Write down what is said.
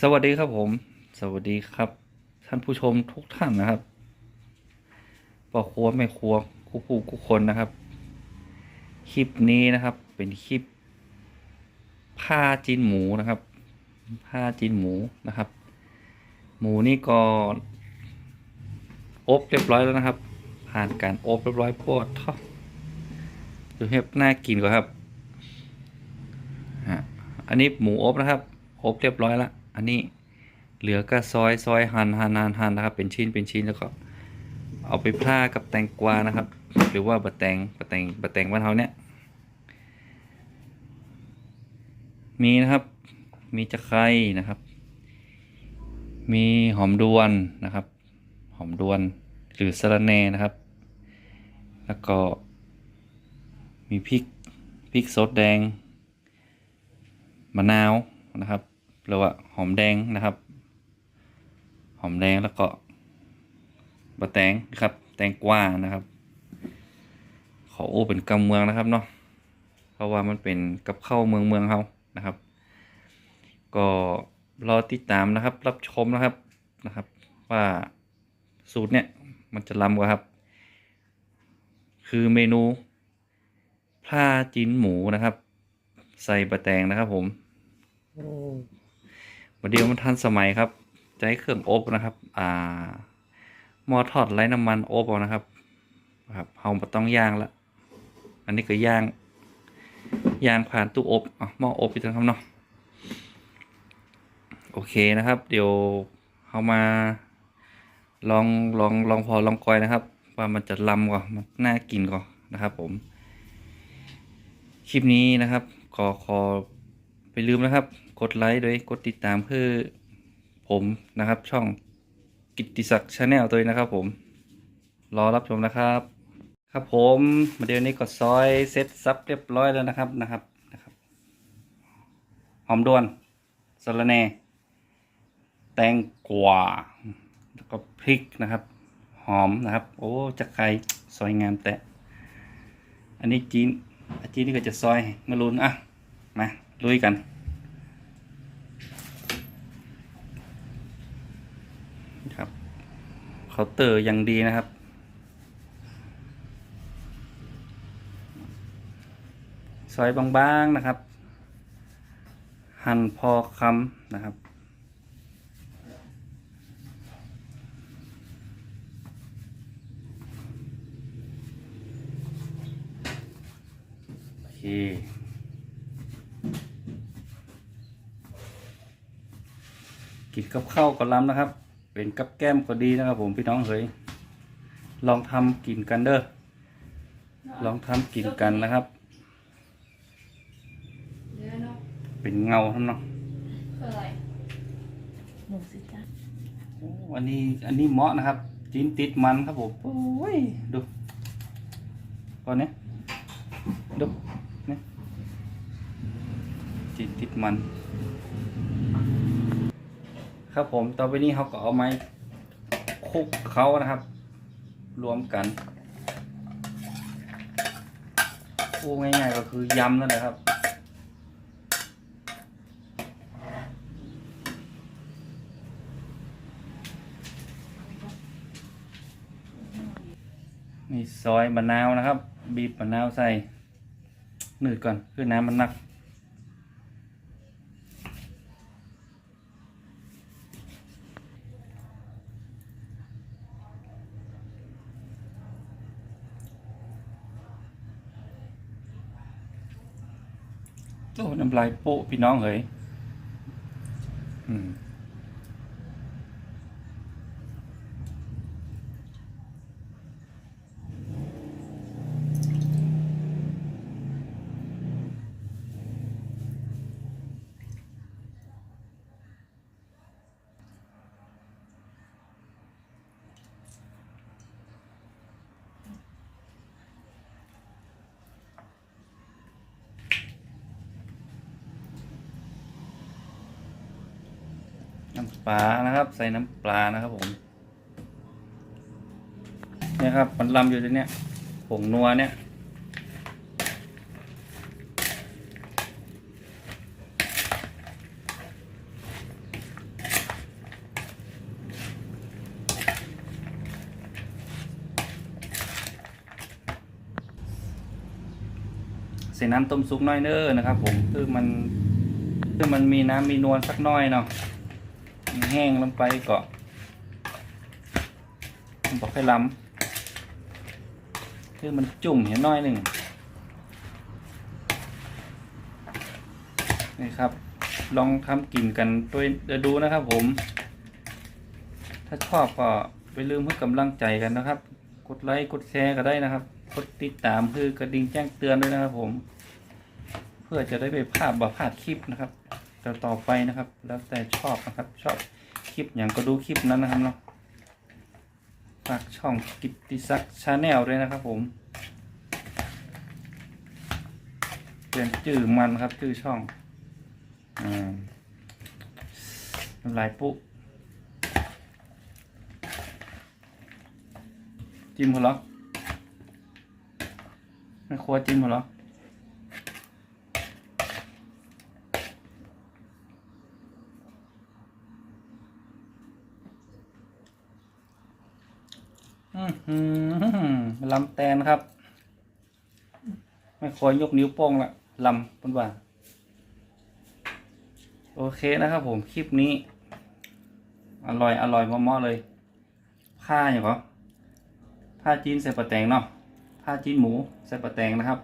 สวัสดีครับผม สวัสดีครับ ท่านผู้ชมทุกท่านนะครับพ่อครัวแม่ครัวคู่ผู้คู่คนนะครับ คลิปนี้นะครับ เป็นคลิปผ้าจีนหมูนะครับ ผ้าจีนหมูนะครับ หมูนี่ก็อบเรียบร้อยแล้วนะครับ ผ่านการอบเรียบร้อยปวดท้อดูเห็บน่ากินกว่าครับอันนี้หมูอบนะครับ อบเรียบร้อยแล้ว อันนี้เหลือก็ซอยซอยหันหันหันหันนะครับ เป็นชิ้นเป็นชิ้นแล้วก็เอาไปพร่ากับแตงกวานะครับ หรือว่าบะแตงบะแตงบะแตงบ้านเฮาเนี่ยมีนะครับ มีตะไคร้นะครับ มีหอมดวนนะครับ หอมดวนหรือสะระแหน่นะครับ แล้วก็ มีพริกพริกสดแดงมะนาวนะครับ หรือว่าหอมแดงนะครับ หอมแดงแล้วก็บะแตงนะครับ แตงกวานะครับ ขอโอเป็นกำเมืองนะครับเนาะเพราะว่ามันเป็นกับข้าวเมืองเมืองเฮานะครับ ก็รอติดตามนะครับ รับชมนะครับนะครับ ว่าสูตรเนี่ยมันจะล้ำกว่าครับ คือเมนูพลาจีนหมูนะครับ ใส่บะแตงนะครับผม วันเดียวมันทันสมัยครับใช้เครื่องอบนะครับ อ่า มอทอดไร้น้ำมันอบเอานะครับครับเฮาบ่ต้องย่างละอันนี้ก็ย่างย่างผ่านตู้อบอะหม้ออบอีกแล้วครับเนาะโอเคนะครับ เดี๋ยวเฮามาลองลองลองพอลองกอยนะครับ ว่ามันจะลำกว่ามันน่ากินกว่านะครับ ผม คลิปนี้นะครับ ขอขอไปลืมนะครับ กดไลค์ด้วยกดติดตามเพื่อผมนะครับ ช่องกิตติศักดิ์ชาแนลตัวนี้นะครับผม รอรับชมนะครับ ครับผมมาเดี๋ยวนี้ก็ซอยเสร็จซับเรียบร้อยแล้วนะครับนะครับนะครับ หอมดวนสะระแหน่ แตงกวาแล้วก็พริกนะครับ หอมนะครับ โอ้จะไครซอยงามแต่ อันนี้จีนอันจีนนี่ก็จะซอยมะรุนอะมาลุยกัน ครับ เคาน์เตอร์อย่างดีนะครับ ซอยบางๆนะครับ หั่นพอคำนะครับโอเคกินกับข้าวกับล้ำนะครับ เป็นกับแก้มก็ดีนะครับผมพี่น้องเฮ้ยลองทำกินกันเด้อลองทำกินกันนะครับเดี๋ยวเนาะเป็นเงาท่านเนาะคืออะไรหมูสิจ้าโอ้อันนี้อันนี้เหมาะนะครับจีนติดมันครับผมโอ้ยดูก่อนเนี้ยดูเนี่ยจีนติดมัน ครับผมต่อไปนี้เขาก็เอาไม้คุกเขานะครับ รวมกันพูดง่ายๆก็คือยำนั่นแหละครับมีซอยมะนาวนะครับ บีบมะนาวใส่หนืดก่อนคือน้ำมันหนัก โอ้น้ำลายโปะพี่น้องเฮ้ย น้ำปลานะครับ ใส่น้ำปลานะครับผมเนี่ยครับมันลำอยู่ตรงเนี้ยผงนัวเนี่ยใส่น้ำต้มซุปน้อยเน้อนะครับ ผมคือมันคือมันมีน้ำมีนวลสักน้อยเนาะ แห้งลงไปก็มันบอกให้ล้ำคือมันจุ่มเห็นน้อยหนึ่งนี่ครับ ลองทำกินกันด้วยเดี๋ยวดูนะครับผม ถ้าชอบก็ไปลืมเพื่อกำลังใจกันนะครับ กดไลค์กดแชร์ก็ได้นะครับ กดติดตามคือกระดิ่งแจ้งเตือนด้วยนะครับผม เพื่อจะได้ไปพลาดบ่พลาดคลิปนะครับ ต่อต่อไปนะครับ แล้วแต่ชอบนะครับ ชอบคลิปอย่างก็ดูคลิปนั้นนะครับเนาะฝากช่องกิตติศักดิ์ชาแนลด้วยนะครับ ผมเปลี่ยนชื่อมันครับชื่อช่องอ่าน้ำลายปุ๊จิ้มหัวเหรอไม่ครัวจิ้มหัวเหรอ ลำแตนครับ ไม่คอยยกนิ้วโป้งละลำเป็นว่าโอเคนะครับผม คลิปนี้ อร่อย อร่อยมอๆเลย ผ้าอย่างเหรอผ้าจีนใส่ปลาแตงเนาะผ้าจีนหมูใส่ปลาแตงนะครับ